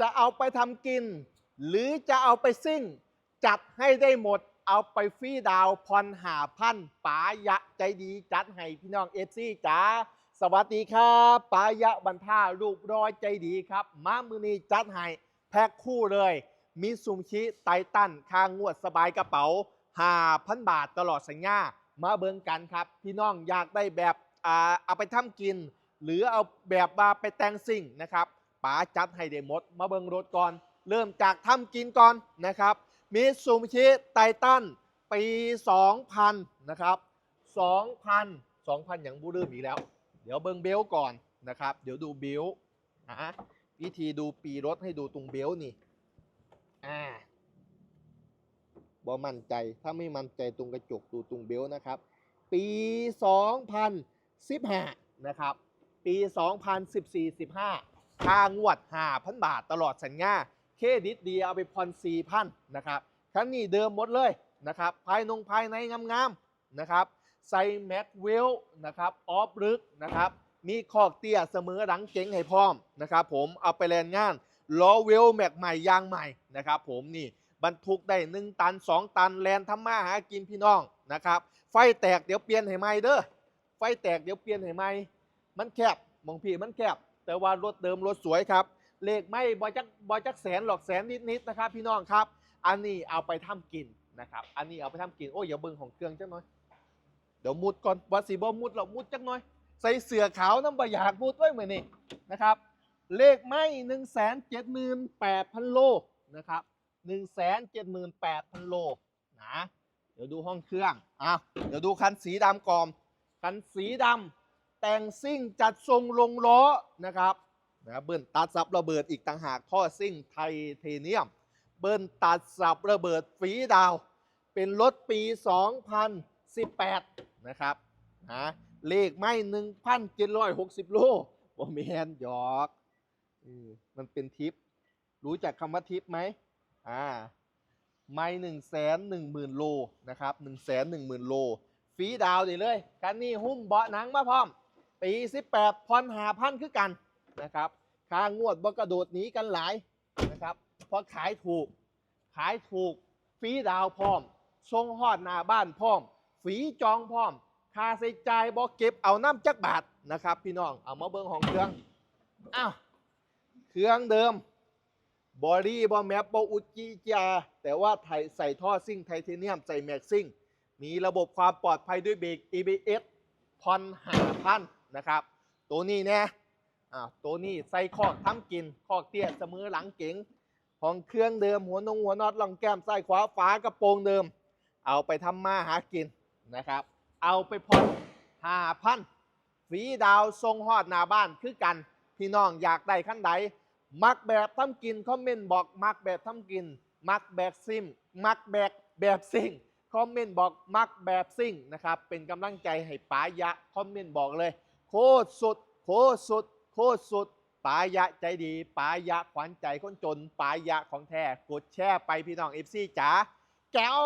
จะเอาไปทำกิน หรือจะเอาไปซิ่ง จัดให้ได้หมดเอาไปฟรีดาวพรหาพันป๋ายะใจดีจัดให้พี่น้องเอฟซีจ๋าสวัสดีครับป๋ายะบรรท่ารูปร้อยใจดีครับมามือนี้จัดให้แพ็คคู่เลยมิซุมชิไททันคางงวดสบายกระเป๋าหาพันบาทตลอดสัญญามาเบิงกันครับ พี่น้องอยากได้แบบอ่าเอาไปทำกิน หรือเอาแบบว่าไปแต่งสิ่งนะครับ ป๋าจัดให้ได้หมดมาเบิงรถก่อน เริ่มจากทำกินก่อนนะครับมิซูมิชิไททันปี 2000 นะครับ 2,000 2,000 อย่างบูเริ่มอีกแล้ว เดี๋ยวเบิงเบลก่อนนะครับ เดี๋ยวดูเบลนะวิธีดูปีรถให้ดูตรงเบลนี่อ่าบ่มั่นใจถ้าไม่มั่นใจตรงกระจกดูตรงเบลนะครับ ปี 2015 นะครับ ปี 2014-15 คางวด5,000บาทตลอดสัญญาเครดิตดีเอาไปผ่อน4,000นนะครับครั้งนี้เดิมหมดเลยนะครับภายนงภายในงามๆนะครับใส่แม็กเวลนะครับออฟลึกนะครับมีคอกเตี้ยเสมอหลังเจ๋งให้พร้อมนะครับผมเอาไปแลนงานล้อเวลแม็กใหม่ยางใหม่นะครับผมนี่บรรทุกได้ 1 ตัน 2 ตันแลนทำมาหากินพี่น้องนะครับไฟแตกเดี๋ยวเปลี่ยนให้ใหม่เด้อไฟแตกเดี๋ยวเปลี่ยนให้ใหม่มันแคบมองพี่มันแคบ แต่ว่ารถเดิมรถสวยครับ เลขไม่บอยจักบอยจักแสนหรอกแสนนิดๆนะครับ พี่น้องครับ อันนี้เอาไปทำกินนะครับ อันนี้เอาไปทำกินโอ้ยอย่าเบิ่งของเครื่องจังหน่อย เดี๋ยวมุดก่อนว่าสีบ่มุดเรามุดจักหน่อย ใส่เสื้อขาวน้ำบะอยากมุดไว้เหมือนนี่นะครับ เลขไม่หนึ่งแสนเจ็ดหมื่นแปดพันโลนะครับหนึ่งแสนเจ็ดหมื่นแปดพันโลนะ เดี๋ยวดูห้องเครื่องอะเดี๋ยวดูคันสีดำก่อนคันสีดำ แต่งซิ่งจัดทรงลงล้อนะครับนะเบิ้ลตัดซับระเบิดอีกต่างหากท่อซิ่งไทเทเนียม เบิ้ลตัดสับระเบิดฝีดาว เป็นรถปี 2018 นะครับนะเลขไม่ 1,760 โลบ่แมนหยอกมันเป็นทิป รู้จักคำว่าทิปไหมอ่าไม่หนึ่งแสนหนึ่งหมื่นโลนะครับหนึ่งแสนหนึ่งหมื่นโลฟีดาวด้เลยคันนี้หุ้มเบาะหนังมาพร้อม ปี18พรหาพันคือกันนะครับค่างวดบกระโดดหนีกันหลายนะครับพราะขายถูก ขายถูกฟีดาวพร้อม ทรงฮอดหน้าบ้านพร้อม ฝีจองพร้อมค่าใช้จ่ายบ่เก็บเอาน้ำจักบาทนะครับ พี่น้องเอามาเบิ่งของเครื่องอ้าวเครื่องเดิมบอดี้บอแมปบออุจิจาแต่ว่าไทยใส่ท่อซิ่งไทเทเนียมใส่แม็กซิ่ง มีระบบความปลอดภัยด้วยเบรก ABS พอนหาพัน นะครับ ตัวนี้เนี่ยอ่าตัวนี้ใส่คอกทำกินคอกเตี้ยเสมอหลังเก๋งของเครื่องเดิมหัวนงหัวน็อตลองแก้มซ้ขวาฝากระโปรงเดิม เอาไปทำมาหากินนะครับ เอาไปพอนหาพันฝีดาวทรงฮอดหน้าบ้านคือกัน พี่น้องอยากได้ขั้นใดมักแบบทำกินคอมเมนต์บอกมักแบบทำกิน มักแบบซิม มักแบบแบบซิ่งคอมเมนต์บอกมักแบบซิ่งนะครับเป็นกำลังใจให้ป๋ายะคอมเมนต์บอกเลย โคตรสุด โคตรสุด โคตรสุดปายะใจดีปายะขวัญใจคนจนปายะของแท้กดแชร์ไปพี่น้องเอฟซีจ๋าแก้ว